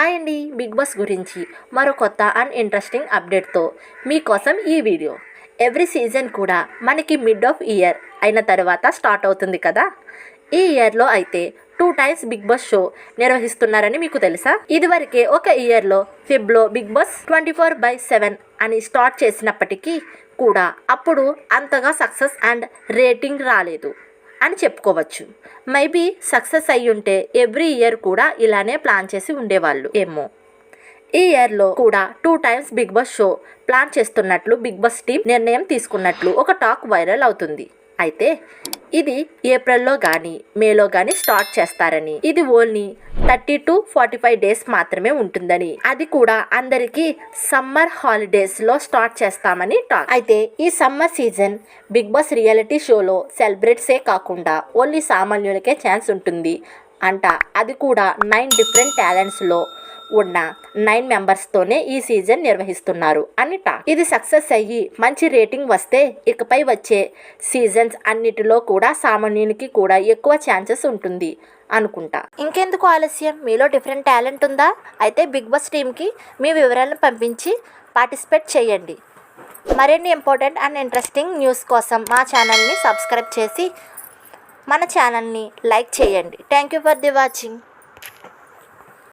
Hi అండి big boss గురించి మరో కొత్త అండ్ ఇంట్రెస్టింగ్ అప్డేట్తో మీకోసం ఈ వీడియో. ఎవ్రీ సీజన్ కూడా మనకి మిడ్ ఆఫ్ ఇయర్ అయిన తర్వాత స్టార్ట్ అవుతుంది కదా? ఈ ఇయర్లో అయితే two times Bigg Boss show నిర్వహిస్తున్నారని మీకు తెలుసా? ఇదివరకే ఒక ఇయర్లో ఫిబ్లో Bigg Boss twenty four by seven అని స్టార్ట్ చేసినప్పటికీ కూడా అప్పుడు అంతగా సక్సెస్ అండ్ రేటింగ్ రాలేదు. అని చెప్పుకోవచ్చు. మేబీ సక్సెస్ అయ్యి ఉంటే ఎవ్రీ ఇయర్ కూడా ఇలానే ప్లాన్ చేసి ఉండేవాళ్ళు. ఏమో. ఈ ఇయర్లో కూడా two times Bigg Boss show plan చేస్తున్నట్లు బిగ్ బాస్ టీం నిర్ణయం తీసుకున్నట్లు ఒక టాక్ వైరల్ అవుతుంది. అయితే ఇది ఏప్రిల్లో కానీ మేలో కానీ స్టార్ట్ చేస్తారని. ఇది only thirty to forty five days మాత్రమే ఉంటుందని. అది కూడా అందరికీ సమ్మర్ హాలిడేస్లో స్టార్ట్ చేస్తామని టాక్. అయితే ఈ summer season Bigg Boss reality షోలో సెలబ్రిటీసే కాకుండా ఓన్లీ సామాన్యులకే ఛాన్స్ ఉంటుంది అంట. అది కూడా నైన్ డిఫరెంట్ టాలెంట్స్లో ఉన్న నైన్ మెంబర్స్తోనే ఈ సీజన్ నిర్వహిస్తున్నారు. అని టాక్ ఇది సక్సెస్ అయ్యి మంచి రేటింగ్ వస్తే ఇకపై వచ్చే సీజన్స్ అన్నిటిలో కూడా సామాన్యునికి కూడా ఎక్కువ ఛాన్సెస్ ఉంటుంది అనుకుంటా. ఇంకెందుకు ఆలస్యం? మీలో డిఫరెంట్ టాలెంట్ ఉందా? అయితే బిగ్ బాస్ టీంకి మీ వివరాలను పంపించి పార్టిసిపేట్ చేయండి. మరిన్ని ఇంపార్టెంట్ అండ్ ఇంట్రెస్టింగ్ న్యూస్ కోసం మా ఛానల్ని సబ్స్క్రైబ్ చేసి మన ఛానల్ని లైక్ చేయండి. Thank you for the watching